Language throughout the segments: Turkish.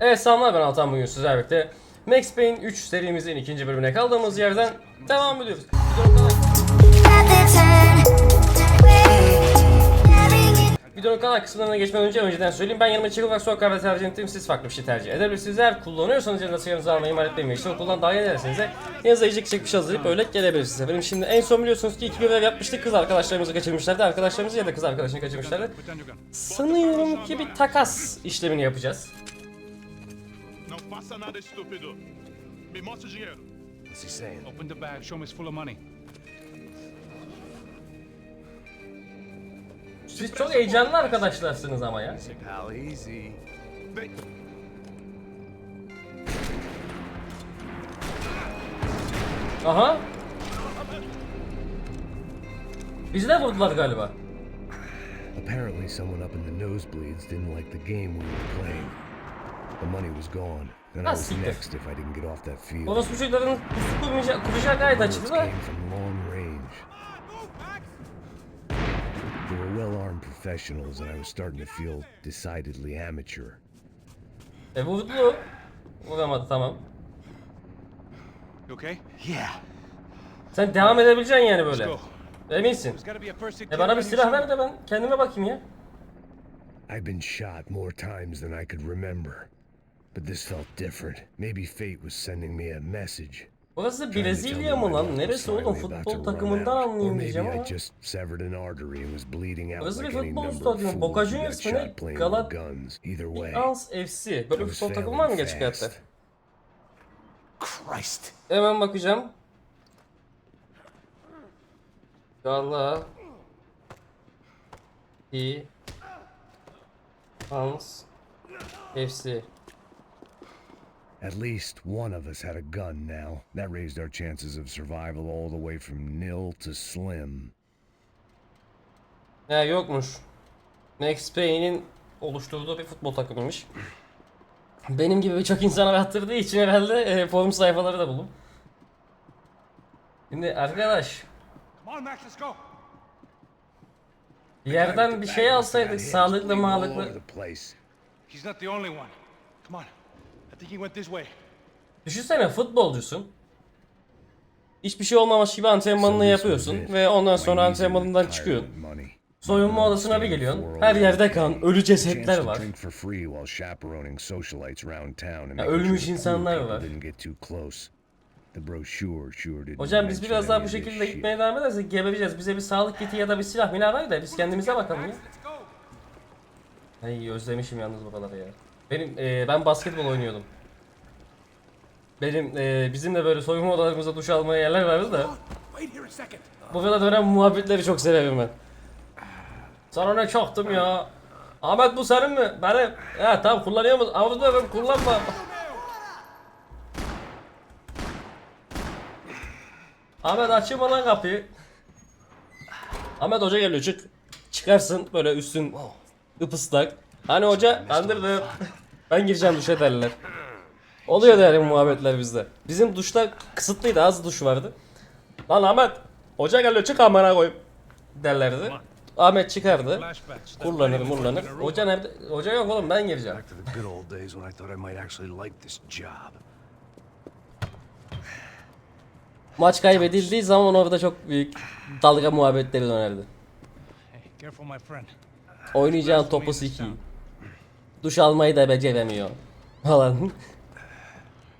Evet selamlar ben Altan bugün sizlerle birlikte Max Payne 3 serimizin ikinci bölümüne kaldığımız yerden devam ediyoruz. Videonun kalan kısımlarına geçmeden önce önceden söyleyeyim ben yanıma çekil olarak soğuk kahve tercih ettim siz farklı bir şey tercih edebilirsiniz. Eğer kullanıyorsanız yanında sigaranızı almayı ihmal etmeyin. İşte okuldan daha ederseniz de yanınıza yiyecek içecek bir şey hazırlayıp öyle gelebilirsiniz. Efendim şimdi en son biliyorsunuz ki iki görev yapmıştık kız arkadaşlarımızı kaçırmışlardı. Arkadaşlarımızı ya da kız arkadaşını kaçırmışlardı. Sanıyorum ki bir takas işlemini yapacağız. Não faça nada estúpido. Me mostre o dinheiro. What's he saying? Open the bag, show me it's full of money. Siz çok heyecanlı arkadaşlarsınız ama ya. Easy. Aha. Bizi de vurdular galiba. Apparently, someone up in the nosebleeds didn't like the game we were playing. The money was gone. Then I Ah, was siktir. next if I didn't get off that field. Orospu çocukların pusu kurmayacağı, kuracağı gayet açıktı da. They were well-armed professionals, and I was starting to feel decidedly amateur. E vurdu. Vuramadı tamam. Okay? Yeah. Sen devam edebileceksin yani böyle. Eminsin. E bana bir silah ver de ben kendime bakayım ya. I've been shot more times than I could remember. But this felt different. Maybe fate was sending me a message. Burası Brezilya mı lan? Neresi oğlum? Futbol takımından anlayayım diyeceğim ama. Burası bir futbol stadyumu. Boca Juniors mı ne? shot playing Galat- with guns. Either way, Ans FC. Böyle bir futbol takımı var mı gerçek hayatta? Christ. Hemen bakacağım. Gala. Hans. FC. At least one of us had a gun now. That raised our chances of survival all the way from nil to slim. Ya yokmuş. Max Payne'in oluşturduğu bir futbol takımıymış. Benim gibi birçok insan arattırdığı için herhalde e, forum sayfaları da buldum. Şimdi arkadaş yerden bir şey alsaydık sağlıklı mağlıklı. He's not the only one. Come on. I think he went this way. Düşünsene futbolcusun. Hiçbir şey olmamış gibi antrenmanını yapıyorsun ve ondan sonra antrenmanından çıkıyorsun. Soyunma odasına bir geliyorsun. Her yerde kan, ölü cesetler var. Ya ölmüş insanlar var. Hocam biz biraz daha bu şekilde gitmeye devam edersek gebereceğiz. Bize bir sağlık kiti ya da bir silah milah var da biz kendimize bakalım ya. Ay özlemişim yalnız buraları ya. Benim e, ben basketbol oynuyordum. Benim e, bizim de böyle soyunma odalarımızda duş almaya yerler vardı da. Bu kadar dönem muhabbetleri çok severim ben. Sana ne çaktım ya. Ahmet bu senin mi? Benim. Ya tamam kullanıyor musun? Avuzda ben kullanma. Ahmet açayım lan kapıyı. Ahmet hoca geliyor çık. Çıkarsın böyle üstün ıpıslak. Hani hoca andırdım. Ben gireceğim duşa derler. Oluyor yani muhabbetler bizde. Bizim duşta kısıtlıydı az duş vardı. Lan Ahmet hoca geliyor çık amına koyayım derlerdi. Ahmet çıkardı. Kullanır mullanır. Hoca nerede? Hoca yok oğlum ben gireceğim. Maç kaybedildiği zaman orada çok büyük dalga muhabbetleri dönerdi. Oynayacağın topu sikiyim. Duş almayı da beceremiyor. Falan.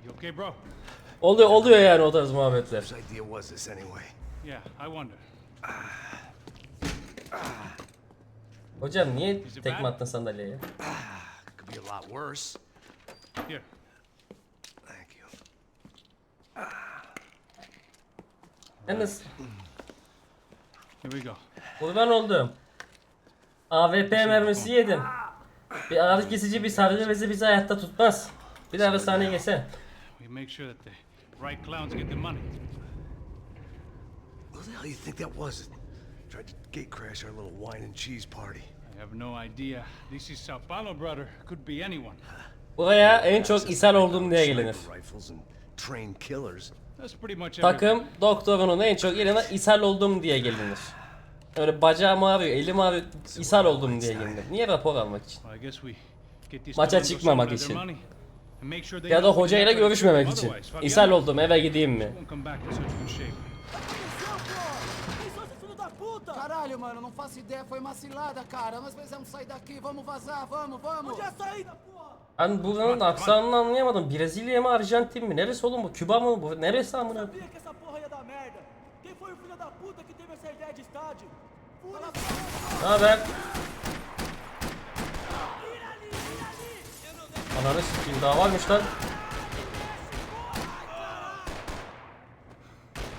You okay, bro? oluyor oluyor yani o tarz muhabbetler. Hocam niye tekme attın sandalyeye? Could be a lot worse. Here. Thank you. Yalnız Here we go. kurban oldum. AWP mermisi yedim. Bir ağrı kesici bir sargı bezi bizi hayatta tutmaz. Bir daha hastaneye gelsene. We make sure that the right clowns get the money. Who the hell you think that was? Tried to gate crash our little wine and cheese party. I have no idea. This is Sao Paulo, brother. Could be anyone. Buraya en çok ishal oldum diye gelinir. Takım doktorunun en çok yerine ishal oldum diye gelinir. Öyle bacağım ağrıyor, elim ağrıyor, ishal oldum diye gelinir. Niye rapor almak için? Maça çıkmamak için. Ya da hocayla görüşmemek için. İshal oldum eve gideyim mi? Caralho, mano, não faço ideia, foi uma cilada, cara. Nós precisamos sair daqui, vamos vazar, vamos, vamos. Onde é a saída, porra? Ben buranın aksanını anlayamadım. Brezilya mı Arjantin mi? Neresi oğlum bu? Küba mı bu? Neresi amına? sabia que essa porra ia dar merda. Quem foi o filho da puta que teve essa ideia de estádio? Ne haber? Ananı sikeyim daha varmış lan.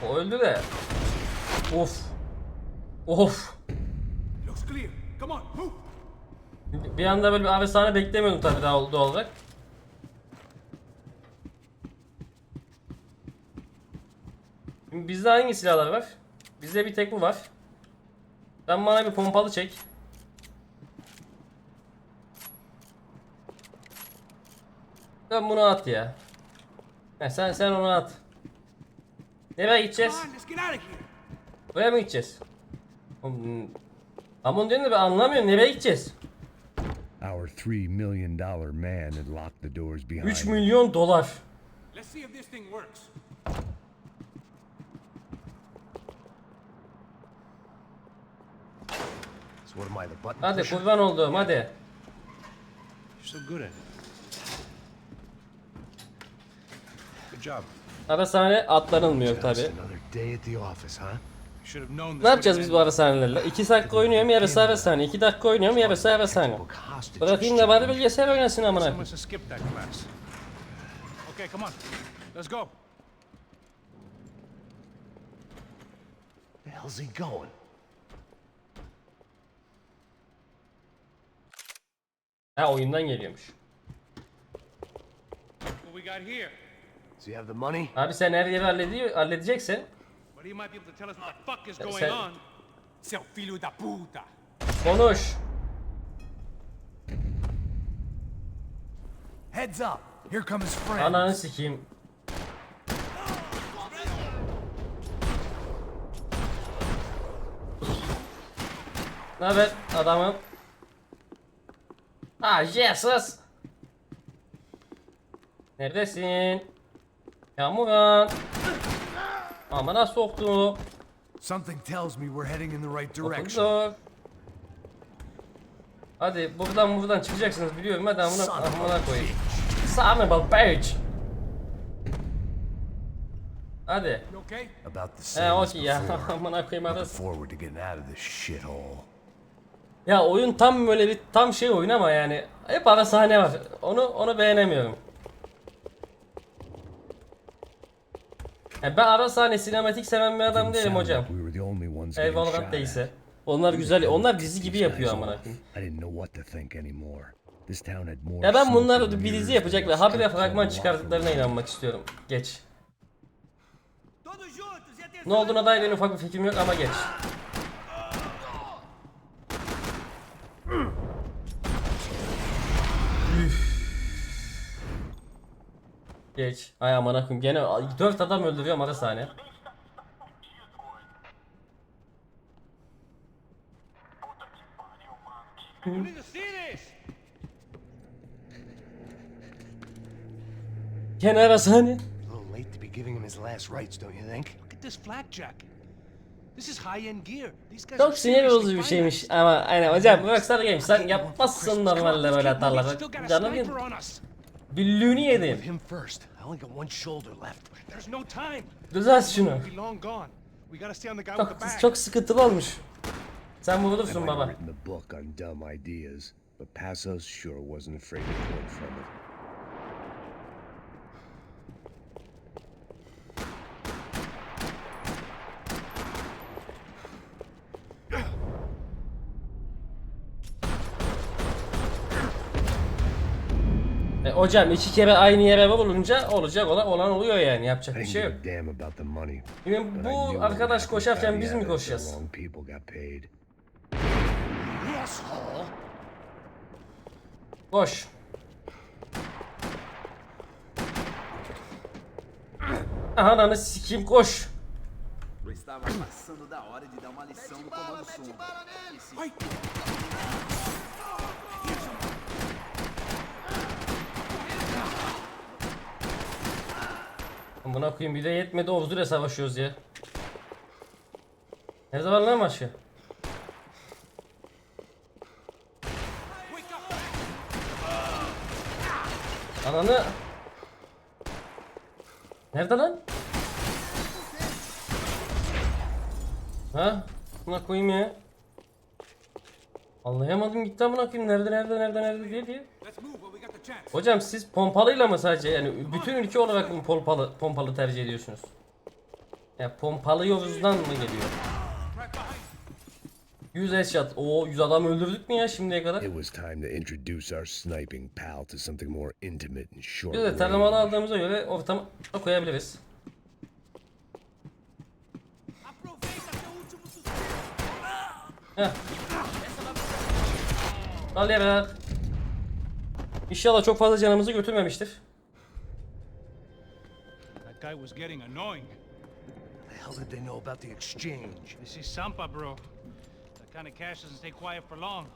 O öldü de. Of. Of. Bir anda böyle bir avesane beklemiyordum tabii daha doğal olarak. Bizde hangi silahlar var? Bizde bir tek bu var. Sen bana bir pompalı çek. Sen bunu at ya. He, sen sen onu at. Nereye gideceğiz? Buraya mı gideceğiz? Oğlum, Ama onu diyorum da ben anlamıyorum. Nereye gideceğiz? Our three million dollar man had locked the doors behind 3 him. milyon dolar. Let's see if this thing works. So what am I, the button Hadi pusher? kurban olduğum hadi. You're so good at it. Good job. Ara sahne atlanılmıyor Just tabi. another day at the office, huh? Should have known this Ne yapacağız biz bu ara sahnelerle? 2 dakika oynuyorum yarısı ara sahne. 2 dakika oynuyorum yarısı ara sahne. Book hostage Bırakayım da bari bilgisayar oynasın amına koyayım. must have skipped that class. Okay, come on. Let's go. The hell's he going? Ha oyundan geliyormuş. What we got here? Does he have the money? Abi sen her yeri halledi halledeceksin. Sen-. Seu filho da puta. Konuş. Heads up! Here come his friend. Ananı sikeyim. Ne haber adamım? Ah Jesus. Neredesin? Kamuran. Amına soktu. Something tells me we're heading in the right direction. Hadi buradan buradan çıkacaksınız biliyorum hadi amına amına koyayım. Son of a bitch. Hadi. You okay? About the He okey ya. Amına koyayım Looking arası. forward to getting out of this shithole. Ya oyun tam böyle bir tam şey oyun ama yani hep ara sahne var. Onu onu beğenemiyorum. Ya ben ara sahne sinematik seven bir adam değilim hocam. getting Valorant değilse. Onlar güzel. Onlar dizi gibi yapıyor amına Ya ben and bir dizi yapacak ve habire fragman çıkardıklarına inanmak istiyorum. Geç. E. Ne olduğuna dair en ufak bir fikrim yok ama geç. Geç. Ay aman akım gene 4 adam öldürüyorum ara this. Gene ara little late to be giving him his last rites, don't you think? Look at this flak jacket. This is high-end gear. These guys Çok sinir bozucu bir şeymiş ama aynen hocam Rockstar Games sen yapmazsın normalde böyle hataları. Canım benim. Büllüğünü yedim. him first. I only got one shoulder left. There's no time. Düzelt şunu. We'll be long gone. We gotta stay on the guy with the Çok, çok sıkıntılı olmuş. Sen have baba. written the book on dumb ideas, but Passos sure wasn't afraid to quote from it. E, hocam iki kere aynı yere vurulunca olacak olan, olan oluyor yani yapacak bir şey yok. Şimdi bu arkadaş koşarken biz mi koşacağız? Koş. Ananı sikeyim koş. Estava passando da hora de dar uma lição no comando sombra. Buna koyayım bir de yetmedi Ovzur'la savaşıyoruz ya. Nerede var lan başka? Ananı Nerede lan? Ha? Buna koyayım ya. Anlayamadım gitti amına koyayım nerede nerede nerede nerede diye diye. Hocam siz pompalıyla mı sadece yani bütün ülke olarak mı pompalı pompalı tercih ediyorsunuz? Ya pompalı yolunuzdan mı geliyor? Right behind. 100 headshot. Oo 100 adam öldürdük mü ya şimdiye kadar? It was time to introduce our sniping pal to something more intimate and short Biz de tarlamalı aldığımıza göre ortama koyabiliriz. Heh. Al yere. İnşallah çok fazla canımızı götürmemiştir. That guy was getting annoying. The hell did they know about the exchange? This is Sampa, bro. That kind of cash doesn't stay quiet for long.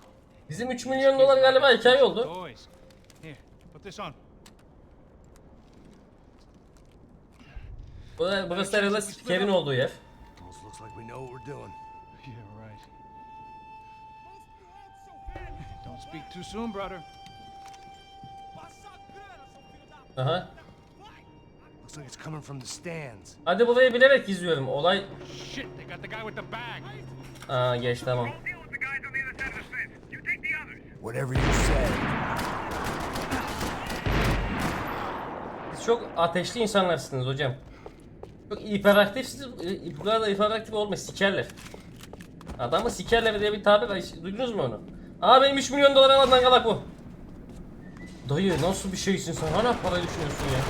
Bizim 3 milyon dolar galiba hikaye oldu. Here, put this on. Bu da burası herhalde Kevin olduğu yer. Almost looks like we know what we're doing. Yeah, right. Don't speak too soon, brother. Aha. Looks like it's coming from the stands. Hadi burayı bilerek izliyorum. Olay... Shit, they got the guy with the bag. Aa geç tamam. Whatever you say. Siz çok ateşli insanlarsınız hocam. Çok hiperaktifsiniz. e, Bu kadar hiperaktif olma sikerler. Adamı sikerler diye bir tabir var. Hiç Duydunuz mu onu? Aa benim 3 milyon dolar alan dangalak bu. Dayı nasıl bir şeysin sen? Hala parayı düşünüyorsun ya.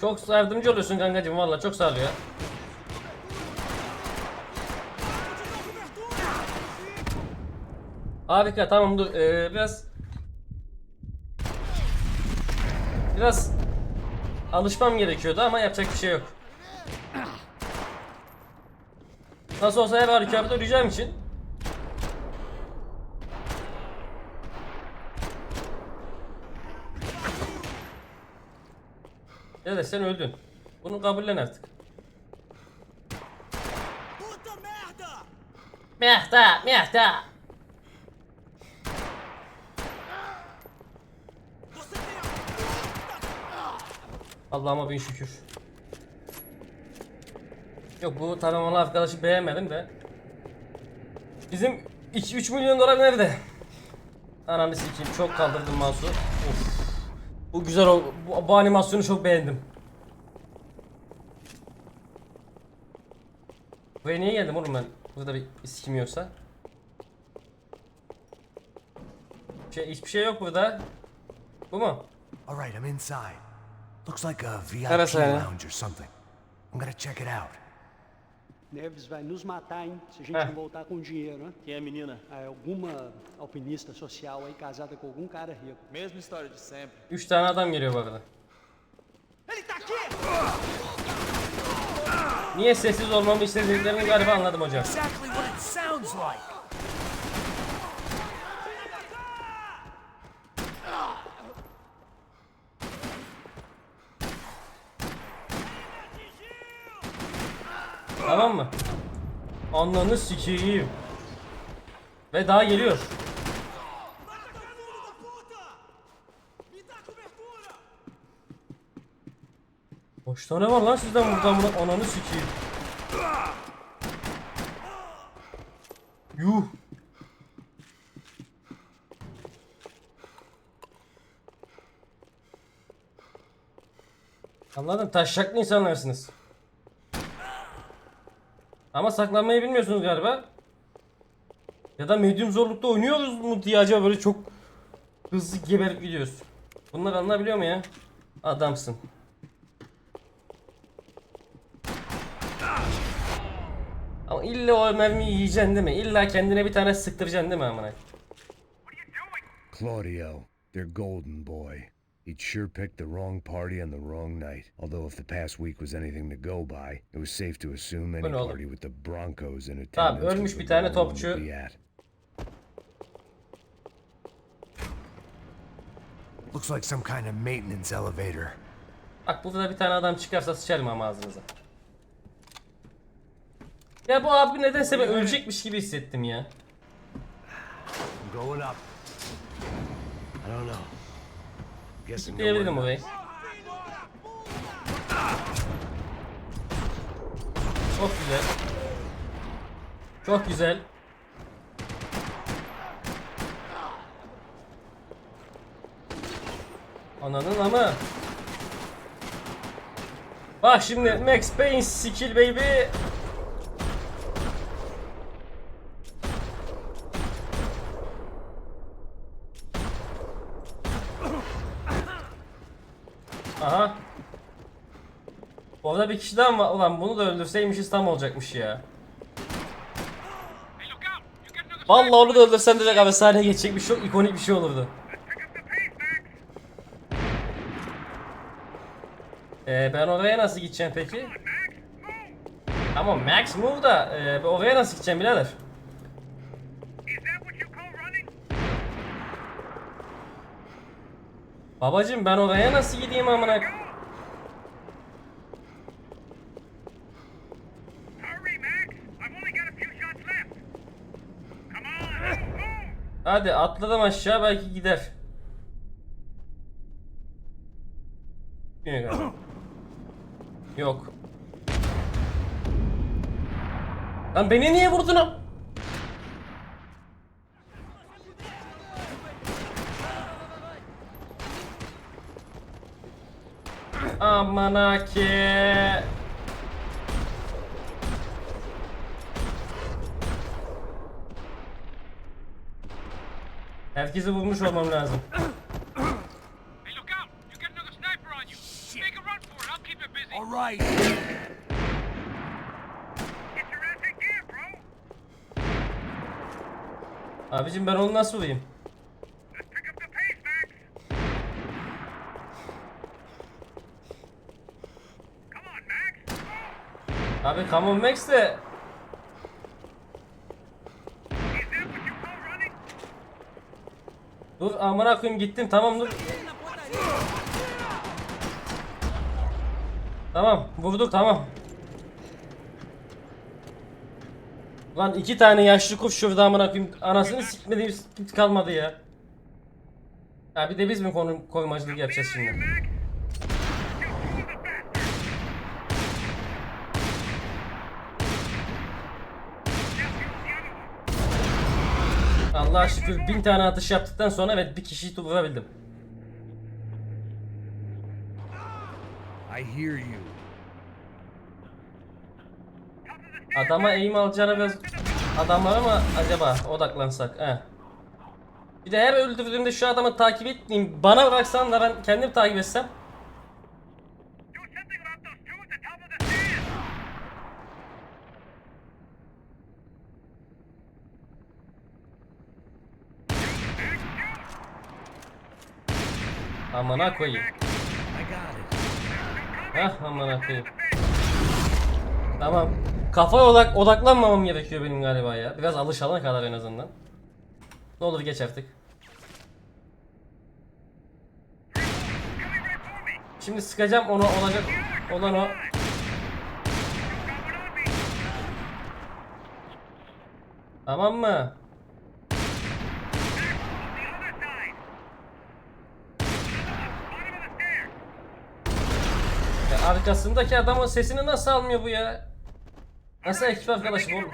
Çok yardımcı oluyorsun kankacım valla çok sağ ol ya. Harika tamam dur ee, biraz Biraz Alışmam gerekiyordu ama yapacak bir şey yok Nasıl olsa her halükarda öleceğim için. Evet sen öldün. Bunu kabullen artık! Mehta mehta Allah'ıma bin şükür. Yok bu tanımalı arkadaşı beğenmedim de. Bizim 2-3 milyon dolar nerede? Ananı sikeyim çok kaldırdım mouse'u. Of. Bu güzel ol bu, bu animasyonu çok beğendim. Buraya niye geldim oğlum ben? Burada bir sikim yoksa. Şey, hiçbir şey yok burada. Bu mu? All right, I'm inside. Looks like a VIP lounge or something. I'm gonna check it out. Neves vai nos matar, hein? Se a gente É. não voltar com dinheiro, né? Quem é a menina? É alguma alpinista social aí casada com algum cara rico. Mesma história de sempre. 3 tane adam geliyor bu arada. Ele tá aqui! Niye sessiz olmamı istediklerini galiba anladım hocam. Exactly what it sounds like. Tamam mı? Ananı sikeyim. Ve daha geliyor. Kaç tane var lan sizden buradan buna ananı sikeyim. Yuh. Anladım taşşaklı insanlarsınız. Ama saklanmayı bilmiyorsunuz galiba. Ya da medium zorlukta oynuyoruz mu diye acaba böyle çok hızlı geberip gidiyoruz. Bunları anlayabiliyor mu ya? Adamsın. Ama illa o mermiyi yiyeceksin değil mi? İlla kendine bir tane sıktıracaksın değil mi amına? Claudio, their golden boy. He'd sure picked the wrong party on the wrong night. Although if the past week was anything to go by, it was safe to assume any party with the Broncos in Tamam, attendance ölmüş was bir tane topçu. Looks like some kind of maintenance elevator. Bak burada da bir tane adam çıkarsa sıçarım ama ağzınıza. Ya bu abi nedense ben ölecekmiş gibi hissettim ya. I'm going up. I don't know. To- orayı. Çok güzel. Çok güzel. Ananın ama. Bak şimdi Max Payne skill baby. Aha. Orada bir kişi daha mı? Ulan bunu da öldürseymişiz tam olacakmış ya. Vallahi onu da öldürsen direkt abi sahneye geçecekmiş çok ikonik bir şey olurdu. Ee, ben oraya nasıl gideceğim peki? Ama Max move da e, oraya nasıl gideceğim birader? Babacım ben oraya nasıl gideyim amına? Hadi atladım aşağı belki gider. Yok. Lan beni niye vurdun? Aman ki. Herkesi vurmuş olmam lazım. All right. Abicim ben onu nasıl vurayım? Abi come on Max de Dur amına koyayım gittim tamam dur. Tamam vurduk tamam. Lan iki tane yaşlı kuş şurada amına koyayım anasını sikmediğimiz hiç kalmadı ya. Ya bir de biz mi konu koymacılık yapacağız şimdi? Allah'a şükür bin tane atış yaptıktan sonra evet bir kişiyi vurabildim. Adama eğim alacağını biraz adamlara mı acaba odaklansak? He. Bir de her öldürdüğümde şu adamı takip etmeyeyim. Bana bıraksan da ben kendim takip etsem. Amına koyayım. Heh amına koyayım. Tamam. Kafaya odak odaklanmamam gerekiyor benim galiba ya. Biraz alışana kadar en azından. Ne olur geç artık. Şimdi sıkacağım onu olacak olan o. Tamam mı? Ya arkasındaki adamın sesini nasıl almıyor bu ya? Nasıl ekip arkadaşım oğlum?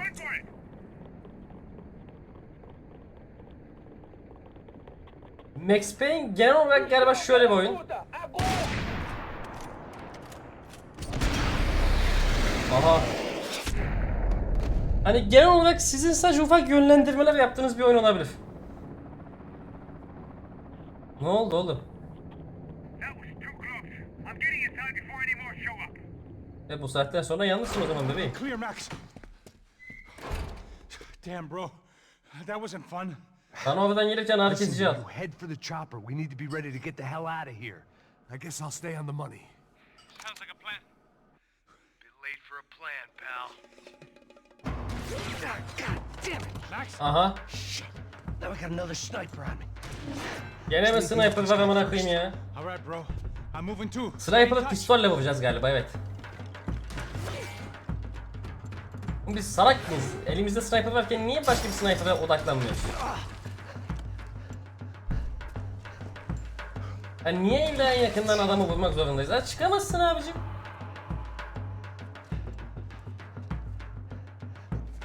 Max Payne genel olarak galiba şöyle bir oyun. Aha. Hani genel olarak sizin sadece ufak yönlendirmeler yaptığınız bir oyun olabilir. Ne oldu oğlum? E bu saatten sonra yalnızsın o zaman bebeğim. Clear, Max. Damn, bro. That wasn't fun. Oradan gelirken ağrı kesici al. head for the chopper. We need to be ready to get the hell out of here. I guess I'll stay on the money. Sounds like a plan. Bit late for a plan, pal. Aha. Now we got another sniper on me. Gene mi sniper var amına koyayım ya? All right, bro. I'm moving too. Sniper'ı pistolle vuracağız galiba evet. Biz salak mıyız? Elimizde sniper varken niye başka bir sniper'a odaklanmıyoruz? Yani niye illa yakından adamı vurmak zorundayız? Ha çıkamazsın abicim.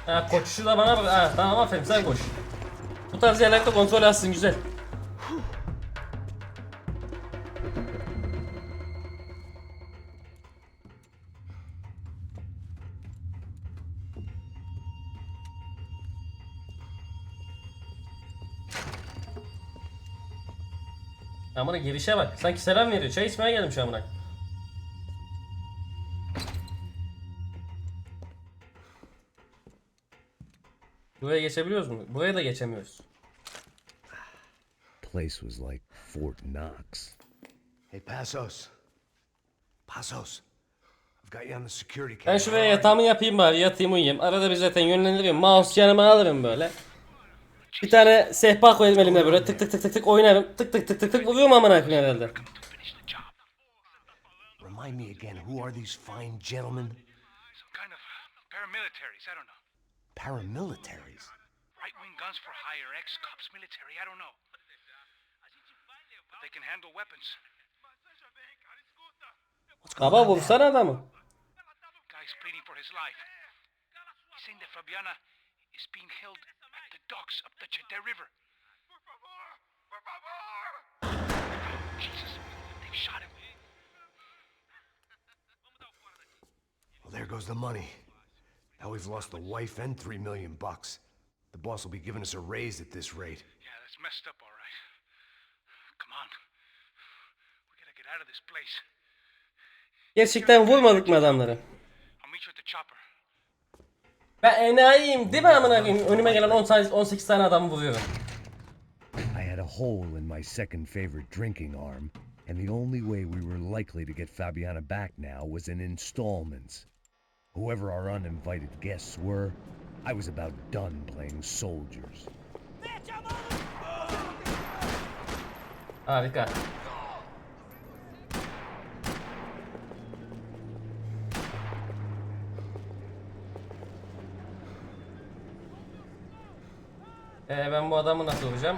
Ha koşuşu da bana bak. Ha tamam aferin sen koş. Bu tarz yerlerde kontrol alsın güzel. Girişe bak. Sanki selam veriyor. Çay içmeye geldim şu amına. Buraya geçebiliyoruz mu? Buraya da geçemiyoruz. Place was like Fort Knox. Hey, Passos. Passos. I've got you on the security Ben şuraya yatağımı yapayım bari. Yatayım uyuyayım. Arada bir zaten yönlendiriyorum. Mouse yanıma alırım böyle. Bir tane sehpa koyarım elimde böyle. Tık tık tık tık tık oynarım. Tık tık tık tık tık vuruyorum amına koyayım herhalde. Remind me again, who are these fine gentlemen? Some kind of paramilitaries. I don't know. Paramilitaries. Right-wing guns for hire, ex-cops, military. I don't know. But they can handle weapons. Baba vursana adamı. Guy's pleading for his life. He's saying that Fabiana is being held docks up the Chete River. Jesus, they've shot him. Well, there goes the money. Now we've lost the wife and three million bucks. The boss will be giving us a raise at this rate. Yeah, that's messed up, all right. Come on. We gotta get out of this place. Gerçekten vurmadık mı adamları? I'll meet you at the chopper. Ben enayiyim değil mi amına koyayım? Önüme gelen 10 tane 18 tane adam vuruyorum. I had a hole in my second favorite drinking arm, and the only way we were likely to get Fabiana back now was in installments. Whoever our uninvited guests were, I was about done playing soldiers. Harika. Ee, ben bu adamı nasıl vuracağım?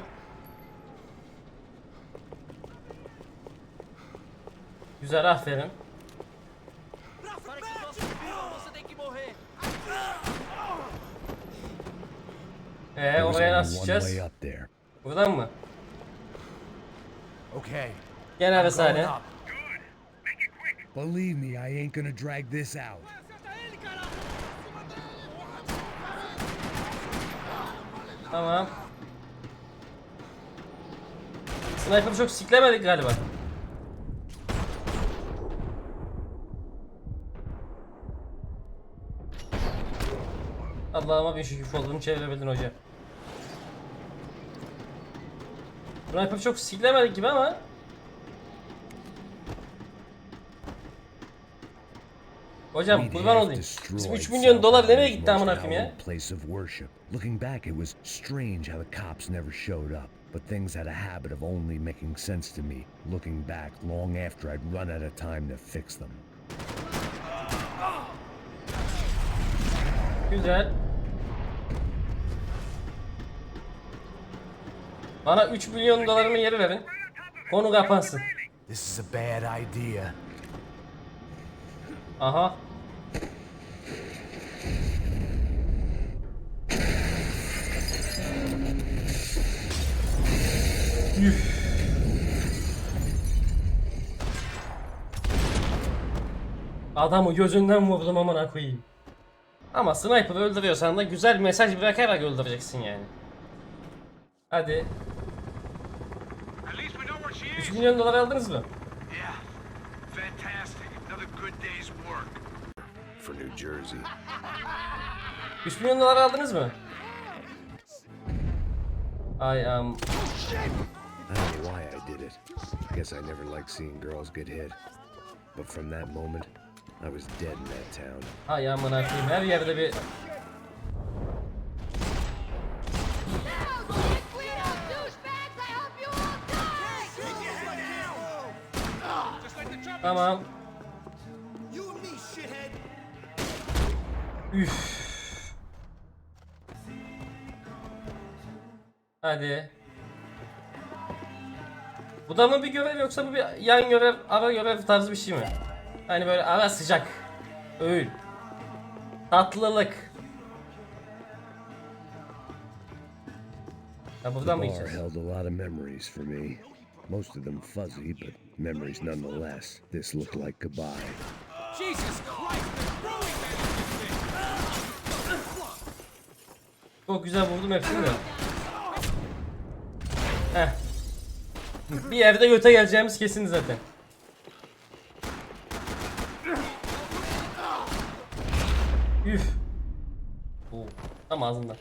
Güzel aferin. Ee, oraya nasıl çıkacağız? way up there. Buradan mı? Okay. Gene bir saniye. Believe me, I ain't gonna drag this out. Tamam. Sniper'ı çok siklemedik galiba. Allah'ıma bir şükür olduğunu çevirebildin hocam. Sniper'ı çok siklemedik gibi ama Hocam kurban olayım. Bizim destroyed 3 milyon dolar nereye gitti amına koyayım ya? most hallowed place of worship. Looking back, it was strange how the cops never showed up. But things had a habit of only making sense to me, looking back long after I'd run out of time to fix them. Güzel. Bana 3 milyon dolarımı geri verin. Konu kapansın. This is a bad idea. Aha. Üf. Adamı gözünden vurdum amına koyayım. Ama sniper öldürüyorsan da güzel mesaj bırakarak öldüreceksin yani. Hadi. At least we know where she 3 is. milyon dolar aldınız mı? Yeah. Fantastic. Another good day's work. For New Jersey. 3 milyon dolar aldınız mı? I am... I don't know why I did it. Guess I never liked seeing girls get hit. But from that moment, I was dead in that town. Ay amına koyayım her yerde bir... Tamam. Üf. Hadi. Bu da mı bir görev yoksa bu bir yan görev, ara görev tarzı bir şey mi? Hani böyle ara sıcak. Öğün. Tatlılık. Ya buradan mı gideceğiz? held a lot of memories for me. Most of them fuzzy, but memories nonetheless. This looked like goodbye. Çok güzel vurdum hepsini de. Heh. Bir yerde göte geleceğimiz kesin zaten. Üf. Oo, tam ağzından.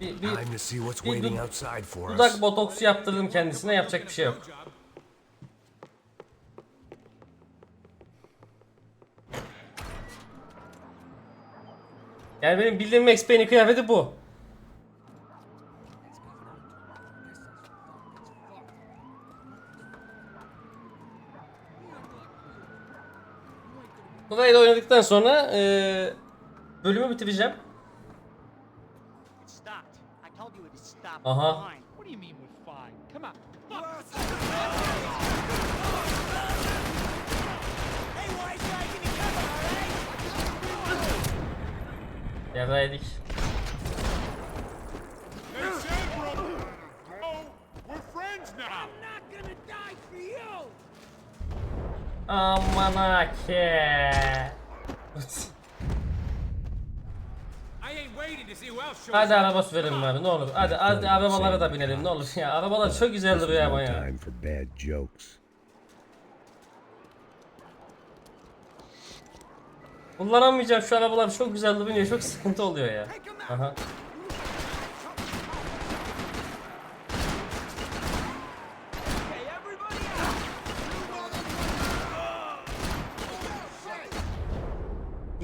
Bir, bir bir waiting du- outside for dudak botoksu yaptırdım kendisine yapacak bir şey yok. Yani benim bildiğim Max Payne'in kıyafeti bu. Burayı oynadıktan sonra eee bölümü bitireceğim. Aha. Fine. What else shows Hadi araba sürelim abi ne olur. Hadi hadi arabalara da binelim ne olur. Ya arabalar çok güzel duruyor ama ya. Kullanamayacağım şu arabalar çok güzel duruyor çok sıkıntı oluyor ya. Aha.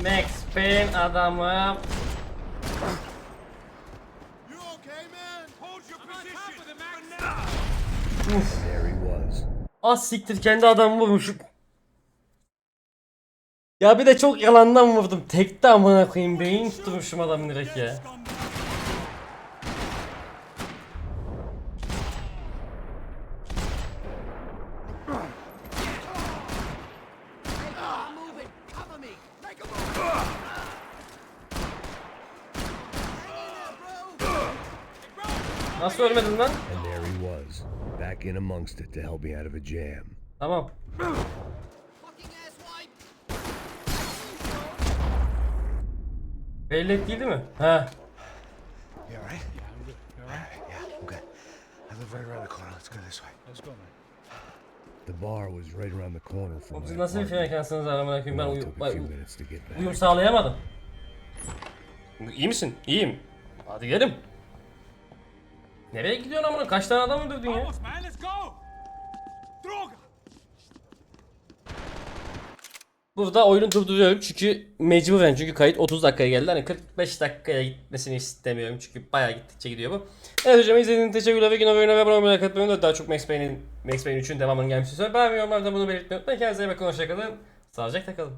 Max Payne adamı he was. Az siktir kendi adamı vurmuşum. Ya bir de çok yalandan vurdum. Tekte amına koyayım beyin tutmuşum adamın direkt ya. Nasıl ölmedin lan? And there he was, back in amongst it to help me out of a jam. Tamam. Bellek değil mi? He. You alright? Yeah, I'm good. You alright? Yeah, I'm good. I live right around the corner. Let's go this way. Let's go, man. The bar was right around the corner from Oğlum siz nasıl bir frekansınız amına koyayım ben back. uyum sağlayamadım. İyi misin? İyiyim. Hadi gelin. Nereye gidiyorsun amına? Kaç tane adam öldürdün ya? Vamos, man. Let's go. Droga. Burada oyunu durduruyorum çünkü mecburen çünkü kayıt 30 dakikaya geldi. Hani 45 dakikaya gitmesini istemiyorum çünkü bayağı gittikçe gidiyor bu. Evet hocam izlediğiniz için teşekkürler ve oyuna ve abone olmayı unutmayın. Da daha çok Max Payne'in Max Payne 3'ün devamının gelmesini söyle. Ben yorumlarda bunu belirtmeyi unutmayın. Kendinize iyi bakın hoşçakalın. Sağlıcakla kalın.